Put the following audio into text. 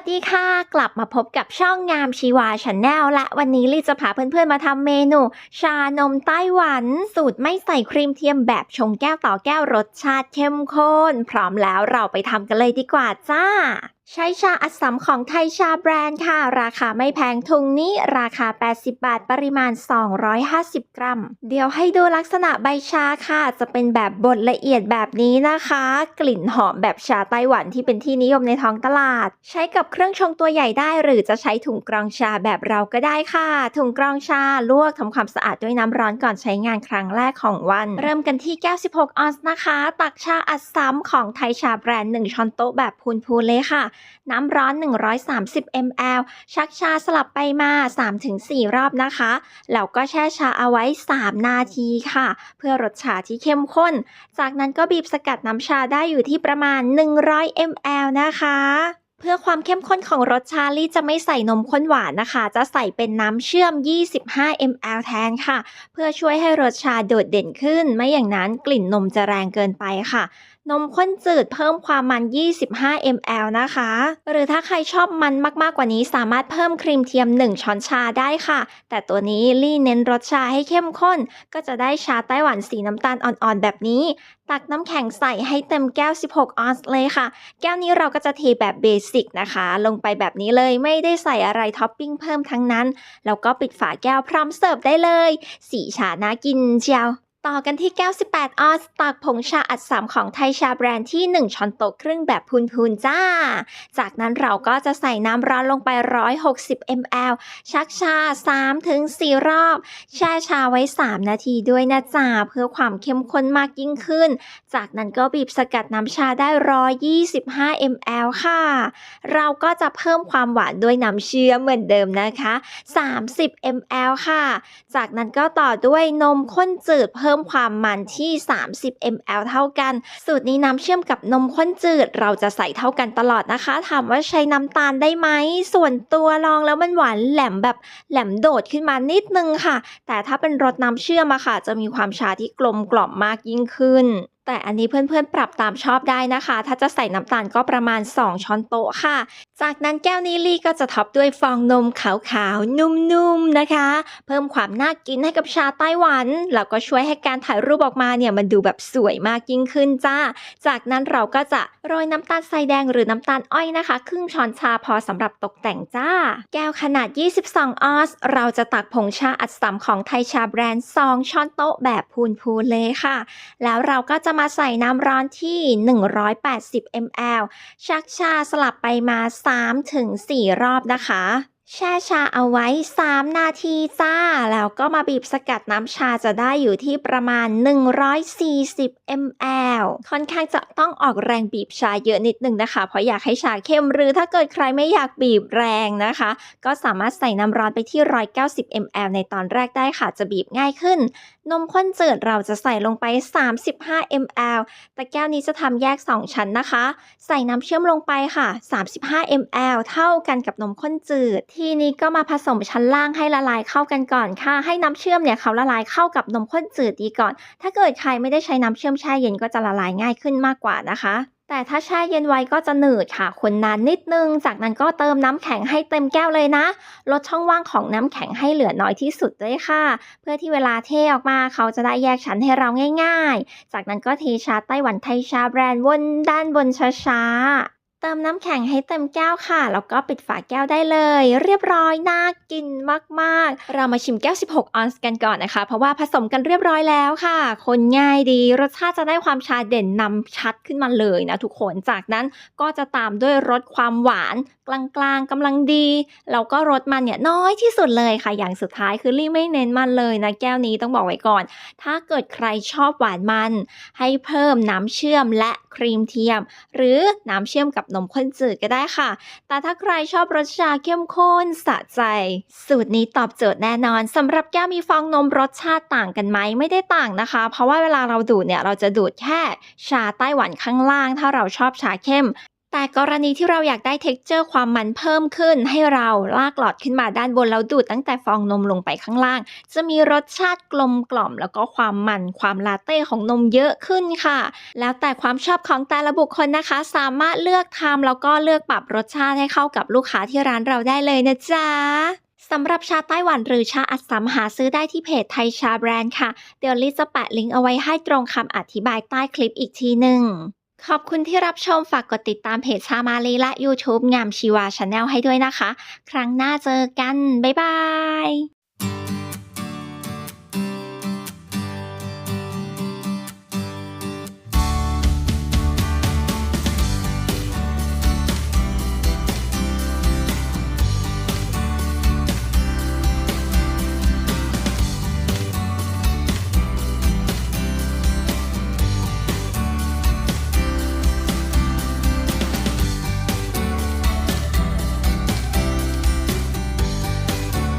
วัสดีค่ะ กลับมาพบกับช่องงามชีวาชาแนลและวันนี้ลี่จะพาเพื่อนๆมาทำเมนู ชานมไต้หวัน สูตรไม่ใส่ครีมเทียมแบบชงแก้วต่อแก้วรสชาติเข้มข้น พร้อมแล้วเราไปทำกันเลยดีกว่าจ้า ใช้ชาอัดสำของไทยชาแบรนด์ค่ะ ราคาไม่แพงทุงนี้ราคา 80 บาท ปริมาณ 250 กรัม เดี๋ยวให้ดูลักษณะใบชาค่ะ จะเป็นแบบบดละเอียดแบบนี้นะคะ กลิ่นหอมแบบชาไต้หวันที่เป็นที่นิยมในท้องตลาด ใช้กับเครื่องชงตัวใหญ่ได้ หรือจะใช้ถุงกรองชาแบบเราก็ได้ค่ะ ถุงกรองชาลวกทำความสะอาดด้วยน้ำร้อนก่อนใช้งานครั้งแรกของวัน เริ่มกันที่96ออนซ์นะคะ ตักชาอัดซ้ำของไทยชาแบรนด์1ช้อนโต๊ะแบบพูนๆเลยค่ะน้ำร้อน 130 ml ชักชาสลับไปมา 3-4 รอบนะคะ แล้วก็แช่ชาเอาไว้ 3 นาทีค่ะ เพื่อรสชาที่เข้มข้น จากนั้นก็บีบสกัดน้ำชาได้อยู่ที่ประมาณ 100 ml นะคะเพื่อความเข้มข้นของรสชาลี่จะไม่ใส่นมข้นหวานนะคะ จะใส่เป็นน้ำเชื่อม 25 ml แทนค่ะ เพื่อช่วยให้รสชาโดดเด่นขึ้น ไม่อย่างนั้นกลิ่นนมจะแรงเกินไปค่ะ นมข้นจืดเพิ่มความมัน 25 ml นะคะ หรือถ้าใครชอบมันมากๆกว่านี้สามารถเพิ่มครีมเทียม 1 ช้อนชาได้ค่ะ แต่ตัวนี้ลี่เน้นรสชาให้เข้มข้น ก็จะได้ชาไต้หวันสีน้ำตาลอ่อนๆ แบบนี้ ตักน้ำแข็งใส่ให้เต็มแก้ว 16 ออนซ์เลยค่ะ แก้วนี้เราก็จะเทแบบเบสิกนะคะ ลงไปแบบนี้เลยไม่ได้ใส่อะไรท็อปปิ้งเพิ่มทั้งนั้น แล้วก็ปิดฝาแก้วพร้อมเสิร์ฟได้เลย สีชาน่ากินเชียว ต่อกันที่แก้ว 18 ออนซ์ตักผงชาอัดสามของไทยชาแบรนด์ที่ 1 ช้อนโต๊ะครึ่งแบบพูนๆจ้า จากนั้นเราก็จะใส่น้ำร้อนลงไป 160 ml ชักชา 3-4 รอบ แช่ชาไว้ 3 นาทีด้วยนะจ๊ะเพื่อความเข้มข้นมากยิ่งขึ้น จากนั้นก็บีบสกัดน้ำชาได้ 125 ml ค่ะ เราก็จะเพิ่มความหวานด้วยน้ำเชื่อมเหมือนเดิมนะคะ 30 ml ค่ะ จากนั้นก็ต่อด้วยนมข้นจืดเพิ่มมความมันที่ 30 ml เท่ากัน สูตรนี้น้ำเชื่อมกับนมข้นจืด เราจะใส่เท่ากันตลอดนะคะ ถามว่าใช้น้ำตาลได้ไหม ส่วนตัวลองแล้วมันหวานแหลมแบบแหลมโดดขึ้นมานิดนึงค่ะ แต่ถ้าเป็นรสน้ำเชื่อมอะค่ะ จะมีความชาที่กลมกล่อมมากยิ่งขึ้น แต่อันนี้เพื่อนๆ ปรับตามชอบได้นะคะ ถ้าจะใส่น้ำตาลก็ประมาณ 2 ช้อนโต๊ะค่ะ จากนั้นแก้วนี้ลี่ก็จะท็อปด้วยฟองนมขาวๆ นุ่มๆ นะคะ เพิ่มความน่ากินให้กับชาไต้หวัน แล้วก็ช่วยให้การถ่ายรูปออกมาเนี่ยมันดูแบบสวยมากยิ่งขึ้นจ้า จากนั้นเราก็จะโรยน้ำตาลทรายแดงหรือน้ำตาลอ้อยนะคะ ครึ่งช้อนชาพอสำหรับตกแต่งจ้า แก้วขนาด 22 ออนซ์ เราจะตักผงชาอัดสำของไทยชาแบรนด์ 2 ช้อนโต๊ะแบบพูนๆ เลยค่ะ แล้วเราก็จะมาใส่น้ำร้อนที่ 180 ml ชักชาสลับไปมา 3-4 รอบนะคะ แช่ชาเอาไว้ 3 นาทีจ้า แล้วก็มาบีบสกัดน้ำชาจะได้อยู่ที่ประมาณ 140 ml ค่อนข้างจะต้องออกแรงบีบชาเยอะนิดนึงนะคะ เพราะอยากให้ชาเข้มหรือถ้าเกิดใครไม่อยากบีบแรงนะคะ ก็สามารถใส่น้ำร้อนไปที่ 190 ml ในตอนแรกได้ค่ะ จะบีบง่ายขึ้น นมข้นจืดเราจะใส่ลงไป 35 ml แต่แก้วนี้จะทำแยก 2 ชั้นนะคะ ใส่น้ำเชื่อมลงไปค่ะ 35 ml เท่ากันกับนมข้นจืดทีนี้ก็มาผสมชั้นล่างให้ละลายเข้ากันก่อนค่ะ ให้น้ำเชื่อมเนี่ยเขาละลายเข้ากับนมข้นจืดดีก่อน ถ้าเกิดใครไม่ได้ใช้น้ำเชื่อมแช่เย็นก็จะละลายง่ายขึ้นมากกว่านะคะ แต่ถ้าแช่เย็นไว้ก็จะหนืดค่ะคนนานนิดนึง จากนั้นก็เติมน้ำแข็งให้เต็มแก้วเลยนะ ลดช่องว่างของน้ำแข็งให้เหลือน้อยที่สุดด้วยค่ะ เพื่อที่เวลาเทออกมาเขาจะได้แยกชั้นให้เราง่าย ๆ จากนั้นก็เทชาไต้หวันไทยชาแบรนด์วนด้านบนช้าๆ เติมน้ำแข็งให้เต็มแก้วค่ะ แล้วก็ปิดฝาแก้วได้เลย เรียบร้อยน่ากินมากๆ เรามาชิมแก้ว 16 ออนซ์กันก่อนนะคะ เพราะว่าผสมกันเรียบร้อยแล้วค่ะ คนง่ายดีรสชาติจะได้ความชาเด่นนำชัดขึ้นมาเลยนะทุกคนจากนั้นก็จะตามด้วยรสความหวาน กลางๆกำลังดีแล้วก็รสมันเนี่ยน้อยที่สุดเลยค่ะ อย่างสุดท้ายคือลี่ไม่เน้นมันเลยนะแก้วนี้ต้องบอกไว้ก่อน ถ้าเกิดใครชอบหวานมัน ให้เพิ่มน้ำเชื่อมและครีมเทียม หรือน้ำเชื่อมกับนมข้นจืดก็ได้ค่ะ แต่ถ้าใครชอบรสชาเข้มข้นสะใจ สูตรนี้ตอบโจทย์แน่นอนสำหรับแก้วมีฟองนมรสชาติต่างกันไหมไม่ได้ต่างนะคะ เพราะว่าเวลาเราดูดเนี่ยเราจะดูดแค่ชาไต้หวันข้างล่าง ถ้าเราชอบชาเข้ม แต่กรณีที่เราอยากได้ texture ความมันเพิ่มขึ้น ให้เราลากหลอดขึ้นมาด้านบนแล้วดูดตั้งแต่ฟองนมลงไปข้างล่าง จะมีรสชาติกลมกล่อม แล้วก็ความมันความลาเต้ของนมเยอะขึ้นค่ะ แล้วแต่ความชอบของแต่ละบุคคลนะคะ สามารถเลือกทำแล้วก็เลือกปรับรสชาติให้เข้ากับลูกค้าที่ร้านเราได้เลยนะจ๊ะสำหรับชาไต้หวันหรือชาอัดสำหาซื้อได้ที่เพจไทยชาแบรนด์ค่ะ เดี๋ยวลิซจะแปะลิงก์เอาไว้ให้ตรงคำอธิบายใต้คลิปอีกทีหนึ่ง ขอบคุณที่รับชมฝากกดติดตามเพจชามาลีและ YouTube งามชีวาชาแนลให้ด้วยนะคะ ครั้งหน้าเจอกัน บ๊ายบาย